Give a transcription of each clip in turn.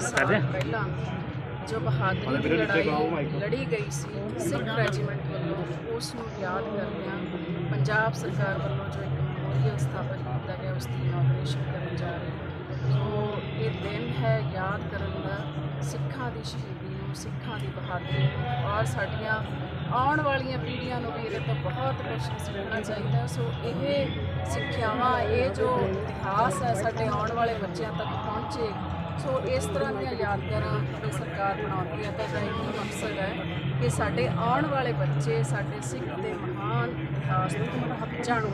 ਸਾਲ ਪਹਿਲਾਂ ਜੋ ਬਹਾਦਰੀ ਦੀ ਲੜਾਈ ਲੜੀ ਗਈ ਸੀ ਸਿੱਖ ਰੈਜੀਮੈਂਟ ਵੱਲੋਂ ਉਸ ਨੂੰ ਯਾਦ ਕਰਦਿਆਂ ਪੰਜਾਬ ਸਰਕਾਰ ਵੱਲੋਂ ਜੋ ਇੱਕ ਮੈਮੋਰੀਅਲ ਸਥਾਪਿਤ ਕੀਤਾ ਗਿਆ ਉਸ ਦੀ ਇਨੋਗ੍ਰੇਸ਼ਨ ਕਰਨ ਜਾ ਰਹੇ ਹਾਂ। ਸੋ ਇਹ ਦਿਨ ਹੈ ਯਾਦ ਕਰਨ ਦਾ ਸਿੱਖਾਂ ਦੀ ਸ਼ਹੀਦੀ ਨੂੰ ਸਿੱਖਾਂ ਦੀ ਬਹਾਦਰੀ ਨੂੰ ਔਰ ਸਾਡੀਆਂ ਆਉਣ ਵਾਲੀਆਂ ਪੀੜ੍ਹੀਆਂ ਨੂੰ ਵੀ ਇਹਦੇ ਤੋਂ ਬਹੁਤ ਕੁਝ ਸਿੱਖਣਾ ਚਾਹੀਦਾ ਸੋ ਇਹ ਸਿੱਖਿਆਵਾਂ ਇਹ ਜੋ ਇਤਿਹਾਸ ਹੈ ਸਾਡੇ ਆਉਣ ਵਾਲੇ ਬੱਚਿਆਂ ਤੱਕ ਪਹੁੰਚੇ ਸੋ ਇਸ ਤਰ੍ਹਾਂ ਦੀਆਂ ਯਾਦਗਾਰਾਂ ਜਿਹੜੀ ਸਰਕਾਰ ਬਣਾਉਂਦੀ ਹੈ ਤਾਂ ਇਹਦਾ ਮਕਸਦ ਹੈ ਕਿ ਸਾਡੇ ਆਉਣ ਵਾਲੇ ਬੱਚੇ, ਸਾਡੇ ਸਿੱਖ ਦੇ ਮਹਾਨ ਇਤਿਹਾਸ ਨੂੰ ਜਾਣੂ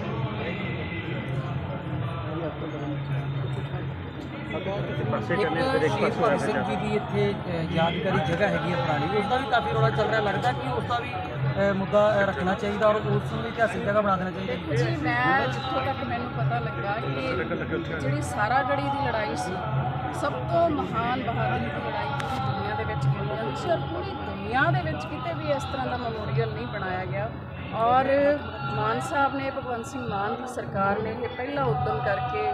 ਇੱਕ ਸ਼ਹੀਦ ਭਗਤ ਸਿੰਘ ਜੀ ਦੀ ਇੱਥੇ ਯਾਦਗਾਰੀ ਜਗ੍ਹਾ ਹੈਗੀ ਹੈ ਪੁਰਾਣੀ। ਉਸ ਦਾ ਵੀ ਕਾਫੀ ਰੌਲਾ ਚੱਲ ਰਿਹਾ ਲੱਗਦਾ ਕਿ ਉਸ ਦਾ ਵੀ ਮੁੱਦਾ ਰੱਖਣਾ ਚਾਹੀਦਾ ਔਰ ਉਸ ਨੂੰ ਵੀ ਇਤਿਹਾਸਿਕ ਜਗ੍ਹਾ ਬਣਾ ਦੇਣਾ ਚਾਹੀਦਾ। ਜੀ ਮੈਂ ਜਿੱਥੋਂ ਤੱਕ ਮੈਨੂੰ ਪਤਾ ਲੱਗਾ ਕਿ ਜਿਹੜੀ ਸਾਰਾਗੜੀ ਦੀ ਲੜਾਈ ਸੀ ਸਭ ਤੋਂ ਮਹਾਨ ਬਹਾਦਰੀ ਦੀ ਲੜਾਈ ਪੂਰੀ ਦੁਨੀਆ ਦੇ ਵਿੱਚ ਗਿਣੀ ਜਾਂਦੀ ਸੀ ਔਰ ਪੂਰੀ ਦੁਨੀਆ ਦੇ ਵਿੱਚ ਕਿਤੇ ਵੀ ਇਸ ਤਰ੍ਹਾਂ ਦਾ ਮੈਮੋਰੀਅਲ ਨਹੀਂ ਬਣਾਇਆ ਗਿਆ। ਔਰ ਮਾਨ ਸਾਹਿਬ ਨੇ, ਭਗਵੰਤ ਸਿੰਘ ਮਾਨ ਦੀ ਸਰਕਾਰ ਨੇ ਇਹ ਪਹਿਲਾ ਉਦਮ ਕਰਕੇ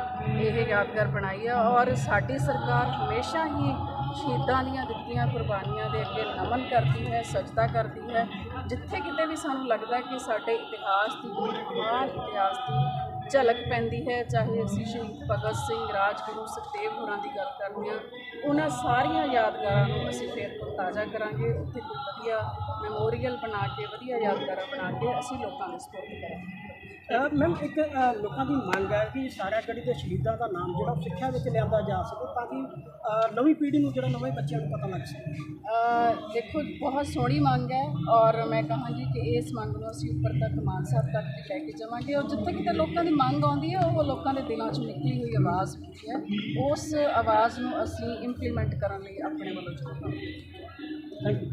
ਇਹ ਯਾਦਗਾਰ ਬਣਾਈ ਹੈ ਔਰ ਸਾਡੀ ਸਰਕਾਰ ਹਮੇਸ਼ਾ ਹੀ ਸ਼ਹੀਦਾਂ ਦੀਆਂ ਦਿੱਤੀਆਂ ਕੁਰਬਾਨੀਆਂ ਦੇ ਅੱਗੇ ਨਮਨ ਕਰਦੀ ਹੈ, ਸਜਦਾ ਕਰਦੀ ਹੈ। ਜਿੱਥੇ ਕਿਤੇ ਵੀ ਸਾਨੂੰ ਲੱਗਦਾ ਕਿ ਸਾਡੇ ਇਤਿਹਾਸ ਦੀ ਕੋਈ ਮਹਾਨ ਇਤਿਹਾਸ ਦੀ ਝਲਕ ਪੈਂਦੀ ਹੈ, ਚਾਹੇ ਅਸੀਂ ਸ਼ਹੀਦ ਭਗਤ ਸਿੰਘ, ਰਾਜਗੁਰੂ ਸੁਖਦੇਵ ਹੋਰਾਂ ਦੀ ਗੱਲ ਕਰਦੇ ਹਾਂ, ਉਹਨਾਂ ਸਾਰੀਆਂ ਯਾਦਗਾਰਾਂ ਨੂੰ ਅਸੀਂ ਫਿਰ ਤੋਂ ਤਾਜ਼ਾ ਕਰਾਂਗੇ। ਉੱਥੇ ਕੋਈ ਵਧੀਆ ਮੈਮੋਰੀਅਲ ਬਣਾ ਕੇ, ਵਧੀਆ ਯਾਦਗਾਰਾਂ ਬਣਾ ਕੇ ਅਸੀਂ ਲੋਕਾਂ ਨੂੰ ਸਪੋਰਟ ਕਰਾਂਗੇ। ਮੈਮ ਇੱਕ ਲੋਕਾਂ ਦੀ ਮੰਗ ਹੈ ਕਿ ਸਾਰਾਗੜੀ ਦੇ ਸ਼ਹੀਦਾਂ ਦਾ ਨਾਮ ਜਿਹੜਾ ਸਿੱਖਿਆ ਵਿੱਚ ਲਿਆਂਦਾ ਜਾ ਸਕੇ ਤਾਂ ਕਿ ਨਵੀਂ ਪੀੜ੍ਹੀ ਨੂੰ ਜਿਹੜਾ ਨਵੇਂ ਬੱਚਿਆਂ ਨੂੰ ਪਤਾ ਲੱਗ ਸਕੇ। ਦੇਖੋ ਬਹੁਤ ਸੋਹਣੀ ਮੰਗ ਹੈ ਔਰ ਮੈਂ ਕਹਾਂਗੀ ਕਿ ਇਸ ਮੰਗ ਨੂੰ ਅਸੀਂ ਉੱਪਰ ਤੱਕ ਮਾਨ ਸਾਹਿਬ ਤੱਕ ਵੀ ਲੈ ਕੇ ਜਾਵਾਂਗੇ ਔਰ ਜਿੱਥੇ ਕਿਤੇ ਲੋਕਾਂ ਦੀ ਮੰਗ ਆਉਂਦੀ ਹੈ ਉਹ ਲੋਕਾਂ ਦੇ ਦਿਲਾਂ 'ਚੋਂ ਨਿਕਲੀ ਹੋਈ ਆਵਾਜ਼ ਹੁੰਦੀ ਹੈ। ਉਸ ਆਵਾਜ਼ ਨੂੰ ਅਸੀਂ ਇੰਪਲੀਮੈਂਟ ਕਰਨ ਲਈ ਆਪਣੇ ਵੱਲੋਂ ਕਰਾਂਗੇ ਥੈਂਕ ਯੂ